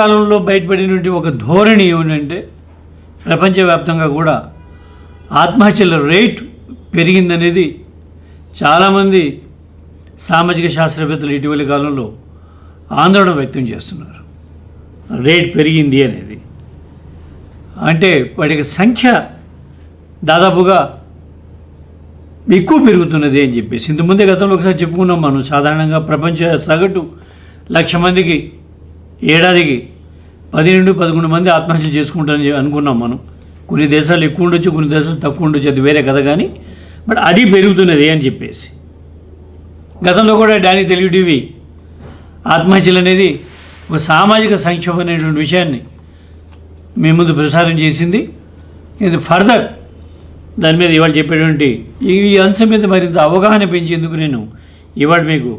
కాలంలో బయటపడినటువంటి ఒక ధోరణి ఏమిటంటే ప్రపంచవ్యాప్తంగా కూడా ఆత్మహత్యల రేటు పెరిగిందనేది చాలామంది సామాజిక శాస్త్రవేత్తలు ఇటీవలి కాలంలో ఆందోళన వ్యక్తం చేస్తున్నారు. రేట్ పెరిగింది అనేది. అంటే వాటికి సంఖ్య దాదాపుగా ఎక్కువ పెరుగుతున్నది అని చెప్పేసి. ఇంతకుముందే గతంలో ఒకసారి చెప్పుకున్నాం మనం. సాధారణంగా ప్రపంచ సగటు లక్ష మందికి ఏడాదికి పదిహేను పదకొండు మంది ఆత్మహత్యలు చేసుకుంటారని అనుకున్నాం మనం. కొన్ని దేశాలు ఎక్కువ ఉండొచ్చు కొన్ని దేశాలు తక్కువ ఉండొచ్చు అది వేరే కథ కానీ. బట్ అది పెరుగుతున్నది అని చెప్పేసి. గతంలో కూడా డానీ తెలుగు టీవీ ఆత్మహత్యలు అనేది ఒక సామాజిక సంక్షోభం అనేటువంటి విషయాన్ని మీ ముందు ప్రసారం చేసింది. ఇది ఫర్దర్ దాని మీద ఇవాళ చెప్పేటువంటి ఈ ఈ అంశం మీద మరింత అవగాహన పెంచేందుకు నేను ఇవాళ మీకు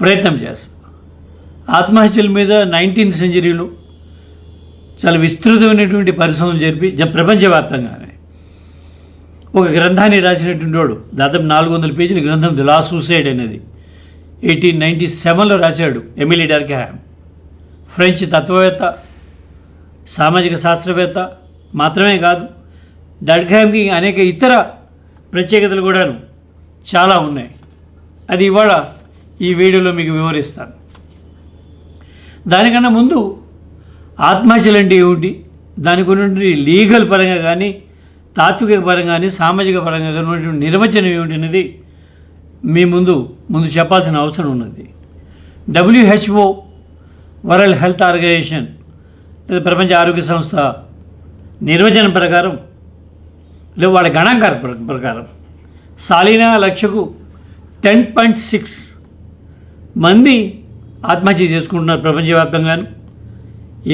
ప్రయత్నం చేస్తాను ఆత్మహత్యల మీద నైన్టీన్త్ సెంచరీలో చాలా విస్తృతమైనటువంటి పరిశ్రమలు జరిపి జ- ప్రపంచవ్యాప్తంగానే. ఒక గ్రంథాన్ని రాసినటువంటి వాడు దాదాపు నాలుగు వందల పేజీల గ్రంథం ది లా సూసైడ్ అనేది. ఎయిటీన్ నైంటీ సెవెన్లో రాశాడు ఎమిలీ డార్కెహామ్. ఫ్రెంచ్ తత్వవేత్త సామాజిక శాస్త్రవేత్త మాత్రమే కాదు డార్కెహామ్కి అనేక ఇతర ప్రత్యేకతలు కూడాను చాలా ఉన్నాయి. అది ఇవాళ ఈ వీడియోలో మీకు వివరిస్తాను. దానికన్నా ముందు ఆత్మహత్యలు అంటే ఏమిటి? దాని గురించి లీగల్ పరంగా కానీ తాత్విక పరంగా కానీ సామాజిక పరంగా కానీ ఉన్నటువంటి నిర్వచనం ఏమిటి అనేది మీ ముందు ముందు చెప్పాల్సిన అవసరం ఉన్నది. డబ్ల్యూహెచ్ఓ వరల్డ్ హెల్త్ ఆర్గనైజేషన్ లేదా ప్రపంచ ఆరోగ్య సంస్థ నిర్వచనం ప్రకారం లేదా వాళ్ళ గణాంకార ప్ర- ప్రకారం సాలీనా లక్షకు టెన్ పాయింట్ సిక్స్ మంది ఆత్మహత్య చేసుకుంటున్నారు ప్రపంచవ్యాప్తంగాను.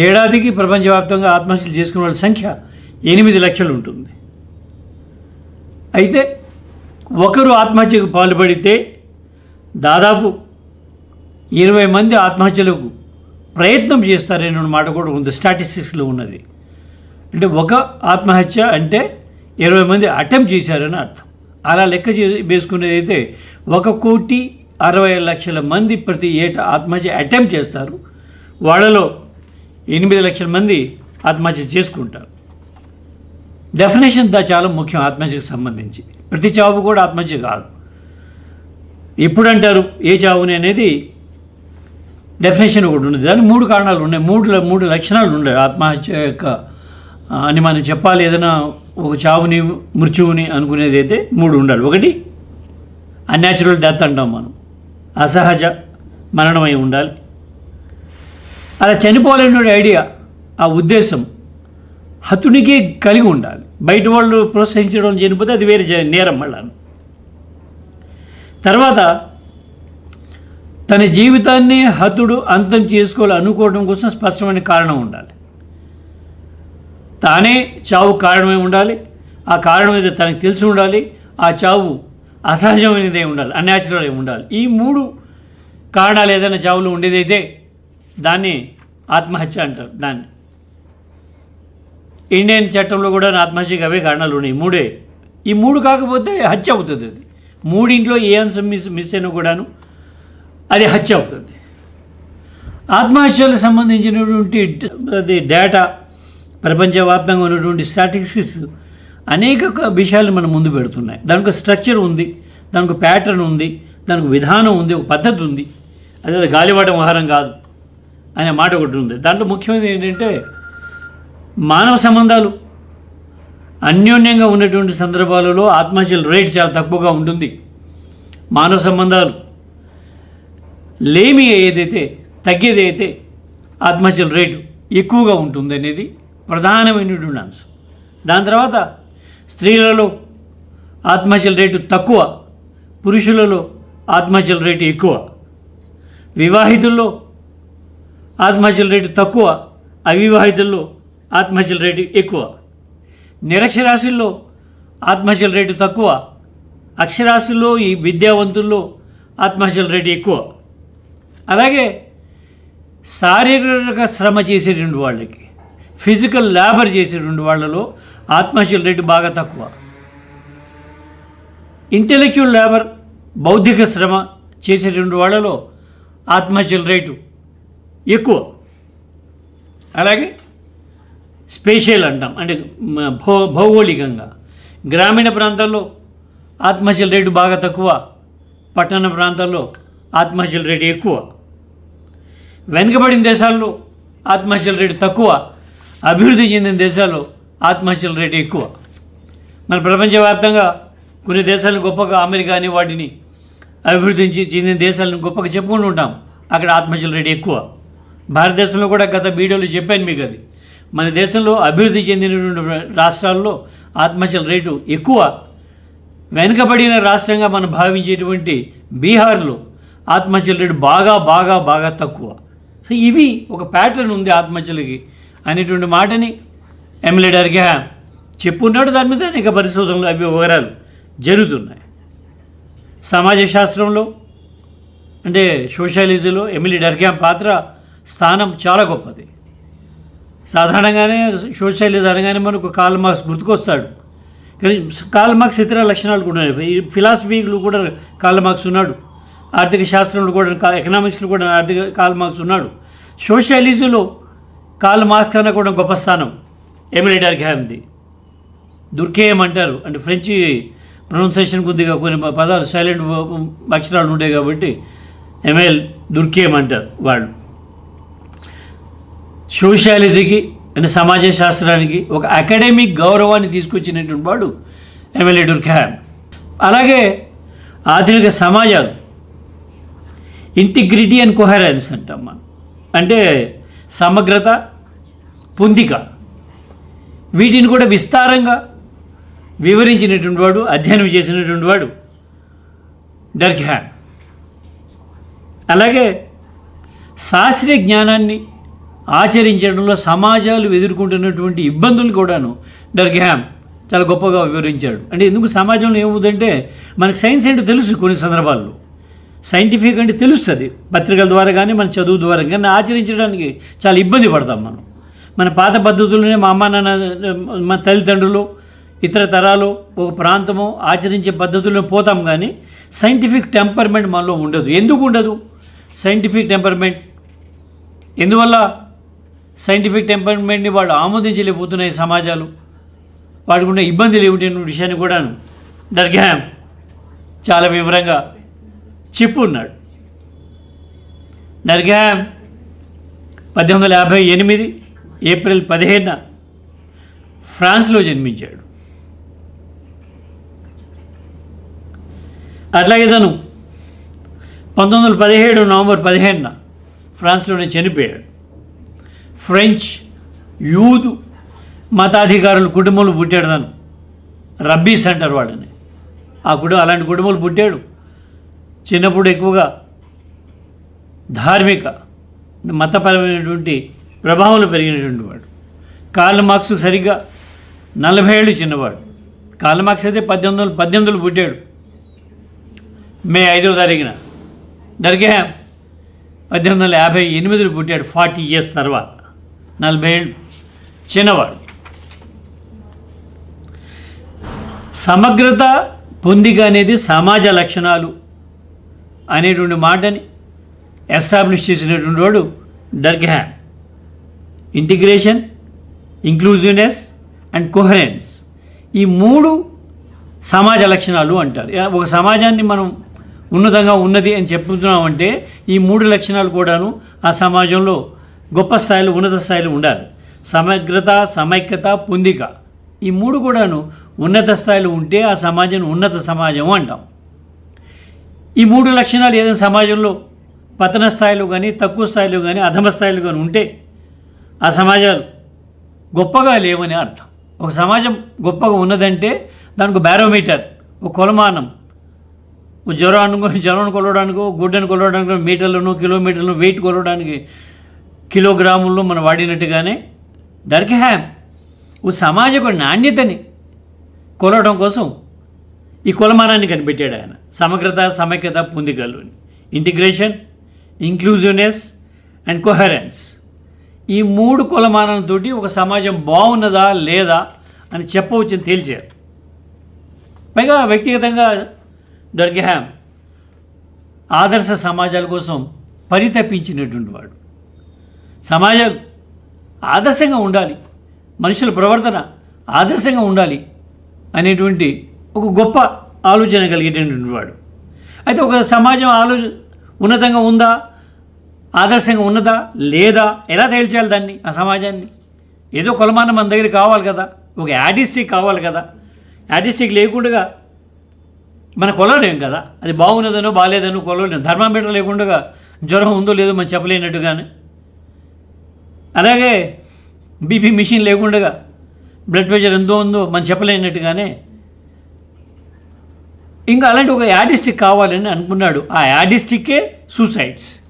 ఏడాదికి ప్రపంచవ్యాప్తంగా ఆత్మహత్యలు చేసుకునే వాళ్ళ సంఖ్య ఎనిమిది లక్షలు ఉంటుంది. అయితే ఒకరు ఆత్మహత్యకు పాల్పడితే దాదాపు ఇరవై మంది ఆత్మహత్యలకు ప్రయత్నం చేస్తారనే మాట కూడా ఉంది స్టాటిస్టిక్స్లో ఉన్నది. అంటే ఒక ఆత్మహత్య అంటే ఇరవై మంది అటెంప్ట్ చేశారని అర్థం. అలా లెక్క చే వేసుకునేది అయితే ఒక కోటి అరవై లక్షల మంది ప్రతి ఏటా ఆత్మహత్య అటెంప్ట్ చేస్తారు. వాళ్ళలో ఎనిమిది లక్షల మంది ఆత్మహత్య చేసుకుంటారు. డెఫినేషన్ దా చాలా ముఖ్యం ఆత్మహత్యకు సంబంధించి. ప్రతి చావు కూడా ఆత్మహత్య కాదు. ఎప్పుడంటారు ఏ చావుని అనేది డెఫినేషన్ ఒకటి ఉంది దాని మూడు కారణాలు ఉన్నాయి. మూడు మూడు లక్షణాలు ఉన్నాయి. ఆత్మహత్య యొక్క అని మనం చెప్పాలి. ఏదైనా ఒక చావుని మృత్యువుని అనుకునేది అయితే మూడు ఉండాలి. ఒకటి అన్యాచురల్ డెత్ అంటాం మనం. అసహజ మరణమై ఉండాలి. అలా చనిపోవాలనే ఐడియా ఆ ఉద్దేశం హతునికి కలిగి ఉండాలి. బయట వాళ్ళు ప్రోత్సహించడం చనిపోతే అది వేరే నేరం మళ్ళా. తర్వాత తన జీవితాన్ని హతుడు అంతం చేసుకోవాలి అనుకోవడం కోసం స్పష్టమైన కారణం ఉండాలి. తానే చావు కారణమై ఉండాలి. ఆ కారణం ఏదో తనకు తెలిసి ఉండాలి. ఆ చావు అసహజమైనదే ఉండాలి అన్యాచురల్ ఉండాలి. ఈ మూడు కారణాలు ఏదైనా జాబులు ఉండేదైతే దాన్ని ఆత్మహత్య అంటారు దాన్ని. ఇండియన్ చట్టంలో కూడా ఆత్మహత్యకి అవే కారణాలు ఉన్నాయి మూడే. ఈ మూడు కాకపోతే హత్య అవుతుంది అది. మూడింట్లో ఏ అంశం మిస్ మిస్ అయినా కూడాను అది హత్య అవుతుంది. ఆత్మహత్యలకు సంబంధించినటువంటి అది డేటా ప్రపంచవ్యాప్తంగా ఉన్నటువంటి స్టాటిస్టిక్స్ అనేక విషయాలు మన ముందు పెడుతున్నాయి. దానికి స్ట్రక్చర్ ఉంది దానికి ప్యాటర్న్ ఉంది దానికి విధానం ఉంది ఒక పద్ధతి ఉంది. అదే అది గాలివాటం ఆహారం కాదు అనే మాట ఒకటి ఉంది. దాంట్లో ముఖ్యమైనది ఏంటంటే మానవ సంబంధాలు. అన్యోన్యంగా ఉన్నటువంటి సందర్భాలలో ఆత్మహత్యల రేట్ చాలా తక్కువగా ఉంటుంది. మానవ సంబంధాలు. లేమి ఏదైతే తగ్గేది అయితే ఆత్మహత్యల రేటు ఎక్కువగా ఉంటుంది అనేది ప్రధానమైనటువంటి అంశం. దాని తర్వాత స్త్రీలలో ఆత్మహత్యల రేటు తక్కువ పురుషులలో ఆత్మహత్యల రేటు ఎక్కువ. వివాహితుల్లో ఆత్మహత్యల రేటు తక్కువ అవివాహితుల్లో ఆత్మహత్యల రేటు ఎక్కువ. నిరక్షరాస్యుల్లో ఆత్మహత్యల రేటు తక్కువ అక్షరాస్యుల్లో ఈ విద్యావంతుల్లో ఆత్మహత్యల రేటు ఎక్కువ. అలాగే శారీరక శ్రమ చేసేటువంటి వాళ్ళకి ఫిజికల్ లేబర్ చేసేటువంటి వాళ్ళలో ఆత్మహత్యల రేటు బాగా తక్కువ. ఇంటెలెక్చువల్ లేబర్ బౌద్ధిక శ్రమ చేసేటువంటి వాళ్ళలో ఆత్మహత్యల రేటు ఎక్కువ. అలాగే స్పేషియల్ అంటాం అంటే భౌ భౌగోళికంగా. గ్రామీణ ప్రాంతాల్లో ఆత్మహత్యల రేటు బాగా తక్కువ పట్టణ ప్రాంతాల్లో ఆత్మహత్యల రేటు ఎక్కువ. వెనుకబడిన దేశాల్లో ఆత్మహత్యల రేటు తక్కువ అభివృద్ధి చెందిన దేశాల్లో ఆత్మహత్యల రేటు ఎక్కువ. మన ప్రపంచవ్యాప్తంగా కొన్ని దేశాలను గొప్పగా అమెరికాని వాటిని అభివృద్ధి చెందిన దేశాలను గొప్పగా చెప్పుకుంటూ ఉంటాం. అక్కడ ఆత్మహత్యల రేటు ఎక్కువ. భారతదేశంలో కూడా గత వీడియోలో చెప్పాను మీకు అది. మన దేశంలో అభివృద్ధి చెందినటువంటి రాష్ట్రాల్లో ఆత్మహత్యల రేటు ఎక్కువ. వెనుకబడిన రాష్ట్రంగా మనం భావించేటువంటి బీహార్లో ఆత్మహత్యల రేటు బాగా బాగా బాగా తక్కువ. సో ఇవి ఒక ప్యాటర్న్ ఉంది ఆత్మహత్యలకి. అనేటువంటి మాటని ఎమ్మెల్యే డర్గా చెప్పున్నాడు దాని మీద అనేక పరిశోధనలు అవి వివరాలు జరుగుతున్నాయి. సమాజ శాస్త్రంలో అంటే సోషాలిజంలో ఎమ్మెల్యే డర్గ్యామ్ పాత్ర స్థానం చాలా గొప్పది. సాధారణంగానే సోషాలిజం అనగానే మనకు కాల్ మార్క్స్ గుర్తుకొస్తాడు. కానీ కాల్ మార్క్స్ ఇతర లక్షణాలు కూడా ఉన్నాయి. ఈ కూడా కాల్ మార్క్స్ ఉన్నాడు. ఆర్థిక శాస్త్రంలో కూడా ఎకనామిక్స్లో కూడా ఆర్థిక కాల్ మార్క్స్ ఉన్నాడు. సోషలిజంలో కాల్ మార్క్స్ కన్నా కూడా గొప్ప స్థానం. ఎమిలీ డార్గ్యామ్ది దుర్కేయం అంటారు? అంటే ఫ్రెంచి ప్రొనౌన్సేషన్ కొద్దిగా కొన్ని పదాలు సైలెంట్ అక్షరాలు ఉంటాయి కాబట్టి ఎంఎల్ దుర్కేయం అంటారు వాళ్ళు. సోషాలజీకి అంటే సమాజ శాస్త్రానికి ఒక అకాడమిక్ గౌరవాన్ని తీసుకొచ్చినటువంటి వాడు ఎమ్మెల్యే దుర్ఖాయం అలాగే ఆధునిక సమాజాలు. ఇంటిగ్రిటీ అండ్ కొహరెన్స్ అంటాం మనం. అంటే సమగ్రత పొందిక. వీటిని కూడా విస్తారంగా వివరించినటువంటి వాడు అధ్యయనం చేసినటువంటి వాడు డర్ఖ్యాన్ అలాగే శాస్త్రీయ జ్ఞానాన్ని ఆచరించడంలో సమాజాలు ఎదుర్కొంటున్నటువంటి ఇబ్బందులు కూడాను డర్గ్యామ్ చాలా గొప్పగా వివరించాడు. అంటే ఎందుకు సమాజంలో ఏముందంటే మనకు సైన్స్ ఏంటో తెలుసు కొన్ని సందర్భాల్లో. సైంటిఫిక్ అంటే తెలుస్తుంది. పత్రికల ద్వారా కానీ మన చదువు ద్వారా కానీ ఆచరించడానికి చాలా ఇబ్బంది పడతాం మనం. మన పాత పద్ధతుల్లోనే మా అమ్మ నాన్న మన తల్లిదండ్రులు ఇతర తరాలు ఒక ప్రాంతము ఆచరించే పద్ధతుల్లో పోతాం కానీ సైంటిఫిక్ టెంపర్మెంట్ మనలో ఉండదు. ఎందుకు ఉండదు? సైంటిఫిక్ టెంపర్మెంట్ ఎందువల్ల సైంటిఫిక్ టెంపర్మెంట్ని వాళ్ళు ఆమోదించలేకపోతున్నాయి సమాజాలు? వాటికి ఉన్న ఇబ్బందులు ఏమిటి విషయాన్ని కూడా డర్గ్యామ్ చాలా వివరంగా చెప్పున్నాడు డర్గ్యామ్ పద్దెనిమిది వందల యాభై ఎనిమిది ఏప్రిల్ పదిహేడున ఫ్రాన్స్లో జన్మించాడు. అట్లాగే తను పంతొమ్మిది వందల పదిహేడు నవంబర్ పదిహేడున ఫ్రాన్స్లోనే చనిపోయాడు. ఫ్రెంచ్ యూదు మతాధికారుల కుటుంబంలో పుట్టాడు తను. రబ్బీస్ అంటారు వాళ్ళని. ఆ కుటుంబం అలాంటి కుటుంబంలో పుట్టాడు. చిన్నప్పుడు ఎక్కువగా ధార్మిక మతపరమైనటువంటి ప్రభావంలో పెరిగినటువంటి వాడు. కార్ల్ మార్క్స్ సరిగ్గా నలభై ఏళ్ళు చిన్నవాడు. కార్ల్ మార్క్స్ అయితే పద్దెనిమిది వందల పద్దెనిమిదిలో పుట్టాడు. మే ఐదవ తారీఖున. దర్గ్యామ్ పద్దెనిమిది వందల యాభై ఎనిమిదిలో పుట్టాడు ఫార్టీ ఇయర్స్ తర్వాత. నలభై ఏళ్ళు చిన్నవాడు. సమగ్రత పొందిక అనేది సమాజ లక్షణాలు అనేటువంటి మాటని ఎస్టాబ్లిష్ చేసినటువంటి వాడు Durkheim integration inclusiveness and coherence. ఈ మూడు సమాజ లక్షణాలు అంటారు. ఒక సమాజాన్ని మనం ఉన్నతంగా ఉన్నది అని చెప్తున్నామంటే ఈ మూడు లక్షణాలు కూడాను ఆ సమాజంలో గొప్ప స్థాయిలో ఉన్నత స్థాయిలో ఉండాలి. సమగ్రత సమైక్యత పొందిక. ఈ మూడు కూడాను ఉన్నత స్థాయిలో ఉంటే ఆ సమాజం ఉన్నత సమాజం అంటాం. ఈ మూడు లక్షణాలు ఏదైనా సమాజంలో పతన స్థాయిలో కానీ తక్కువ స్థాయిలో కానీ అధమ స్థాయిలో కానీ ఉంటే ఆ సమాజాలు గొప్పగా లేవని అర్థం. ఒక సమాజం గొప్పగా ఉన్నదంటే దానికి బ్యారోమీటర్ ఒక కొలమానం. ఓ జ్వరం అనుకో జ్వరం కొలవడానికి గుడ్డను కొలవడానికి మీటర్లను కిలోమీటర్లను వెయిట్ కొలవడానికి కిలోగ్రాముల్లో మనం వాడినట్టుగానే దర్గహామ్ ఓ సమాజ నాణ్యతని కొలవడం కోసం ఈ కొలమానాన్ని కనిపెట్టాడు ఆయన. సమగ్రత సమైక్యత పొందికలు ఇంటిగ్రేషన్ ఇంక్లూజివ్నెస్ అండ్ కొహరెన్స్ ఈ మూడు కులమానంతో ఒక సమాజం బాగున్నదా లేదా అని చెప్పవచ్చని తేల్చారు పైగా వ్యక్తిగతంగా దర్గహామ్ ఆదర్శ సమాజాల కోసం పరితపించినటువంటి వాడు. సమాజం ఆదర్శంగా ఉండాలి మనుషుల ప్రవర్తన ఆదర్శంగా ఉండాలి అనేటువంటి ఒక గొప్ప ఆలోచన కలిగేటటువంటి వాడు. అయితే ఒక సమాజం ఆలోచన ఉన్నతంగా ఉందా? ఆదర్శంగా ఉన్నదా? లేదా? ఎలా తేల్చేయాలి దాన్ని ఆ సమాజాన్ని? ఏదో కొలమానం మన దగ్గర కావాలి కదా ఒక యాడిస్టిక్ కావాలి కదా. యాడిస్టిక్ లేకుండా మన కొలవలేం కదా. అది బాగున్నదనో బాగాలేదనో కొలవలేం. థర్మామీటర్ లేకుండా జ్వరం ఉందో లేదో మనం చెప్పలేనట్టుగానే. అలాగే బీపీ మిషన్ లేకుండా బ్లడ్ ప్రెషర్ ఎంతో ఉందో మనం చెప్పలేనట్టుగానే. ఇంకా అలాంటి ఒక యాడిస్టిక్ కావాలని అనుకున్నాడు. ఆ యాడిస్టిక్కే సూసైడ్స్.